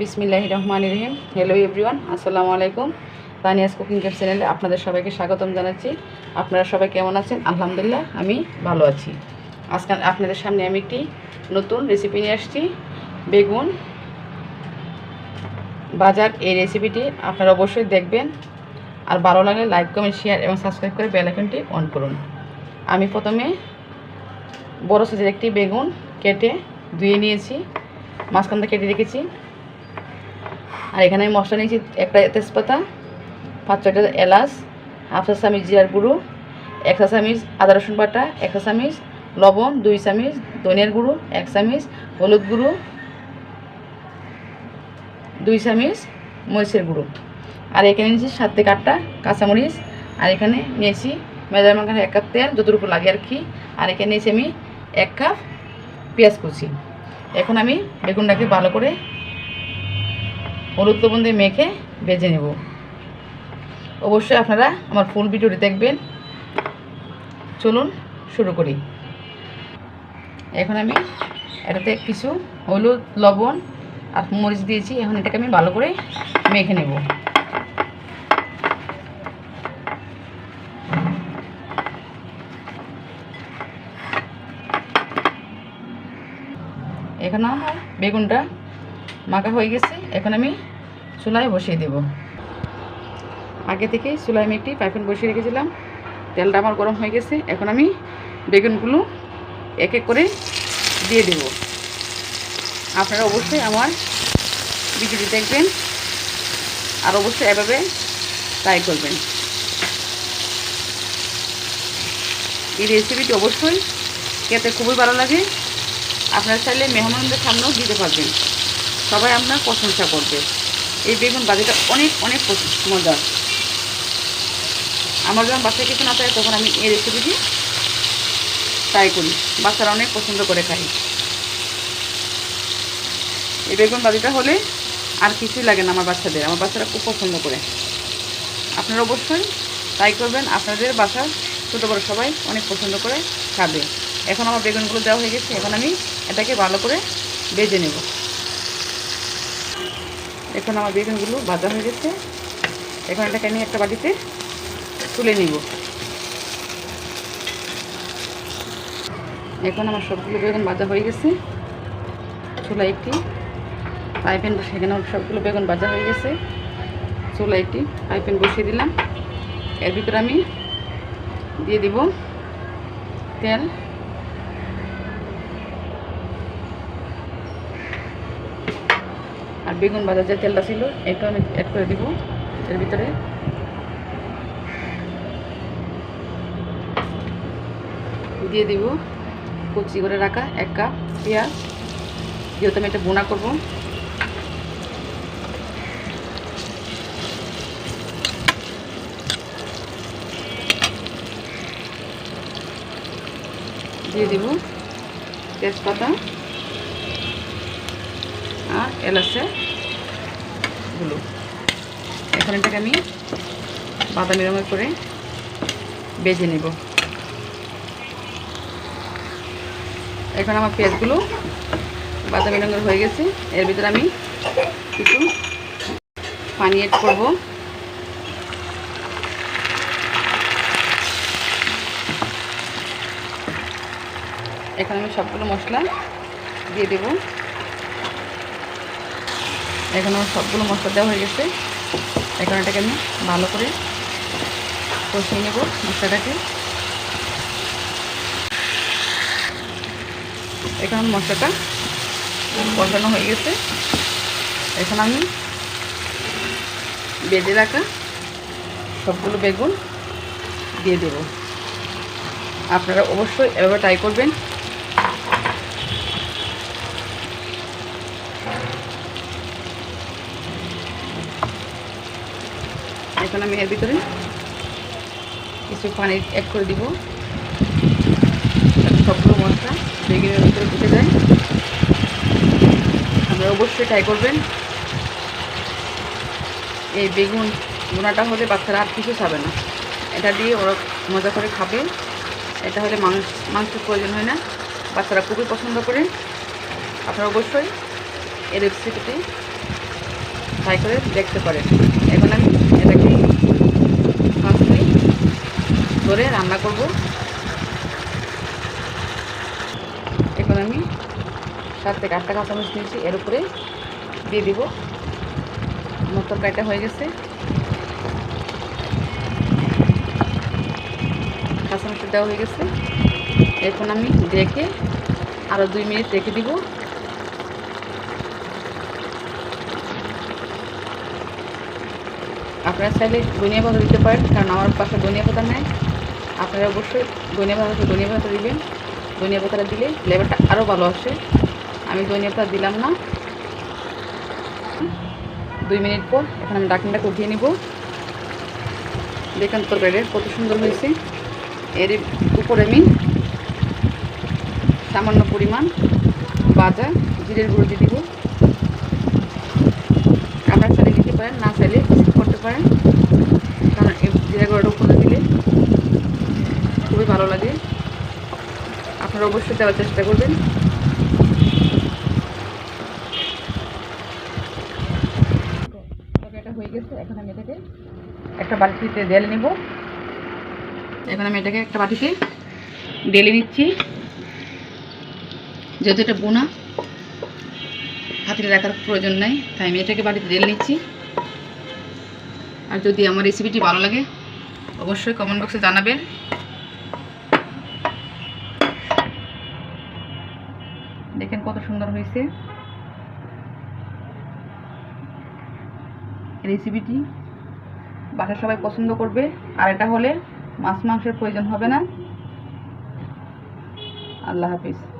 বিসমিল্লাহ রহমান রহিম। Hello everyone আসসালামু আলাইকুম। তানিয়াস কুকিং ক্যাপ চ্যানেলে আপনাদের সবাইকে স্বাগতম জানাচ্ছি। আপনারা সবাই কেমন আছেন? আলহামদুলিল্লাহ, আমি ভালো আছি। আজকে আপনাদের সামনে আমি একটি নতুন রেসিপি নিয়ে আসছি। বেগুন বাজার এই রেসিপিটি আপনারা অবশ্যই দেখবেন। আর ভালো লাগলে লাইক কমেন্ট শেয়ার এবং সাবস্ক্রাইব করে বেল আইকনটি অন করুন। আমি প্রথমে বড় সাইজের একটি বেগুন কেটে ধুয়ে নিয়েছি। মাঝখানটা কেটে রেখেছি। আর এখানে আমি মশলা নিয়েছি একটা তেজপাতা, পাঁচ ছয়টা এলাচ, হাফ চা চামিচ জিরার গুঁড়ো, এক চা চামিচ আদা রসুন বাটা, এক চা চামিচ লবণ, দুই চামিচ ধনিয়ার গুঁড়ো, এক চামিচ হলুদ গুঁড়ো, দুই চামিচ মরিচের গুঁড়ো। আর এখানে নিয়েছি সাত থেকে আটটা কাঁচামরিচ, আর এখানে নিয়েছি মেজার মাখানে এক কাপ তেল, যতটুকু লাগে আর কি। আর এখানে নিয়েছি আমি এক কাপ পেঁয়াজ কুচি। এখন আমি বেগুনটাকে ভালো করে হলুদ লবণ দিয়ে মেখে ভেজে নেব। অবশ্যই আপনারা আমার ফুল ভিডিওটি দেখবেন। চলুন শুরু করি। এখন আমি এটাতে কিছু হলুদ, লবণ আর মরিচ দিয়েছি। এখন এটাকে আমি ভালো করে মেখে নেব। এখন আমার বেগুনটা মাখা হয়ে গেছে। এখন আমি চুলায় বসিয়ে দেব। আগে থেকে চুলায় আমি একটি পাইপেন বসিয়ে রেখেছিলাম। তেলটা আমার গরম হয়ে গেছে। এখন আমি বেগুনগুলো এক এক করে দিয়ে দেব। আপনারা অবশ্যই আমার ভিডিওটি দেখবেন আর অবশ্যই এভাবে ট্রাই করবেন। এই রেসিপিটি অবশ্যই খেতে খুবই ভালো লাগে। আপনারা চাইলে মেহমানদের সামনেও দিতে পারবেন। সবাই আপনার প্রশংসা করবে। এই বেগুন বাজিটা অনেক অনেক মজার। আমার যখন বাচ্চা কিছু না থাকে, তখন আমি এই রেসিপিটি ট্রাই করি। বাচ্চারা অনেক পছন্দ করে খাই এই বেগুন বাজিটা হলে আর কিছুই লাগে না আমার বাচ্চাদের। আমার বাচ্চারা খুব পছন্দ করে। আপনারা অবশ্যই ট্রাই করবেন। আপনাদের বাসার ছোটো বড়ো সবাই অনেক পছন্দ করে খাবে। এখন আমার বেগুনগুলো দেওয়া হয়ে গেছে। এখন আমি এটাকে ভালো করে বেজে নেব। এখন আমার বেগুনগুলো ভাজা হয়ে গেছে। এখন এটাকে আমি একটা বাটিতে তুলে নিব। এখন আমার সবগুলো বেগুন ভাজা হয়ে গেছে। চুলা একটি পাইপেন সেখানে সবগুলো বেগুন ভাজা হয়ে গেছে। চুলা একটি পাইপেন বসিয়ে দিলাম। এর ভিতরে আমি দিয়ে দিব তেল। বেগুন ভাজার যে তেলটা ছিল এটা আমি অ্যাড করে দিব এর ভিতরে। দিয়ে দিব কুচি করে রাখা এক কাপ পেঁয়াজ। যেহেতু আমি এটা বোনা করব। দিয়ে দিব তেজপাতা আর এলাচের গুলো এখন এটাকে আমি বাদামি রঙের করে বেজে নেব। এখন আমার পেঁয়াজগুলো বাদামি রঙের হয়ে গেছে। এর ভিতরে আমি কিছু পানি এড করব। এখন আমি সবগুলো মশলা দিয়ে দেবো। এখন আমার সবগুলো মশলা দেওয়া হয়ে গেছে। এখন এটাকে আমি ভালো করে কষিয়ে নেব মশলাটাকে। এখন মশলাটা কষানো হয়ে গেছে। এখন আমি বেঁধে রাখা সবগুলো বেগুন দিয়ে দেব। আপনারা অবশ্যই এভাবে ট্রাই করবেন। এখন আমি এর ভিতরে কিছু পানি অ্যাড করে দিব। সবগুলো মশলা বেগুনের ভিতরে ঢুকে যায়। আপনারা অবশ্যই ট্রাই করবেন। এই বেগুন বোনাটা হলে বাচ্চারা আর কিছু খাবে না। এটা দিয়ে ওরা মজা করে খাবে। এটা হলে মাংস, মাংসের প্রয়োজন হয় না। বাচ্চারা খুবই পছন্দ করে। আপনারা অবশ্যই এই রেসিপিটি ট্রাই করে দেখতে পারেন। এখন আমি এটাকে পাঁচ মিনিট ধরে রান্না করব। এখন আমি সাত থেকে আটটা কাঁচামরিচ নিয়েছি, এর উপরে দিয়ে দিব। আমার তরকারিটা হয়ে গেছে। কাঁচামরিচটা দেওয়া হয়ে গেছে। এখন আমি রেখে আরও দুই মিনিট রেখে দিব। আপনারা চাইলে ধনিয়া পাতা দিতে পারেন, কারণ আমার পাশে ধনিয়া পাতা নেই। আপনারা অবশ্যই ধনিয়া পাতা ধনিয়া পাতা দিবেন। ধনিয়া পাতাটা দিলে ফ্লেভারটা আরও ভালো আসে। আমি ধনিয়া পাতা দিলাম না। দুই মিনিট পর এখন আমি ডাকনাটাকে উঠিয়ে নিব। দেখেন তরকারিটা কত সুন্দর হয়েছে। এর উপরে আমি সামান্য পরিমাণ বাজা জিরের গুঁড়ো দিয়ে দিব। আপনারা চাইলে দিতে পারেন, না চাইলে করতে পারেন কারণ এই জিরা গুঁড়োটা উপরে দিলে খুবই ভালো লাগে। আপনারা অবশ্যই দেওয়ার চেষ্টা করবেন। হয়ে গেছে, এখন আমি এটাকে একটা বাটিতে ঢেলে নিব। এখন আমি এটাকে একটা বাটিতে ঢেলে নিচ্ছি। যেহেতু এটা বোনা হাতে রাখার প্রয়োজন নাই, তাই আমি এটাকে বাড়িতে ঢেলে নিচ্ছি। আর যদি আমার রেসিপিটি ভালো লাগে, অবশ্যই কমেন্ট বক্সে জানাবেন। দেখেন কত সুন্দর হয়েছে। রেসিপিটি বাসার সবাই পছন্দ করবে। আর এটা হলে মাছ মাংসের প্রয়োজন হবে না। আল্লাহ হাফিজ।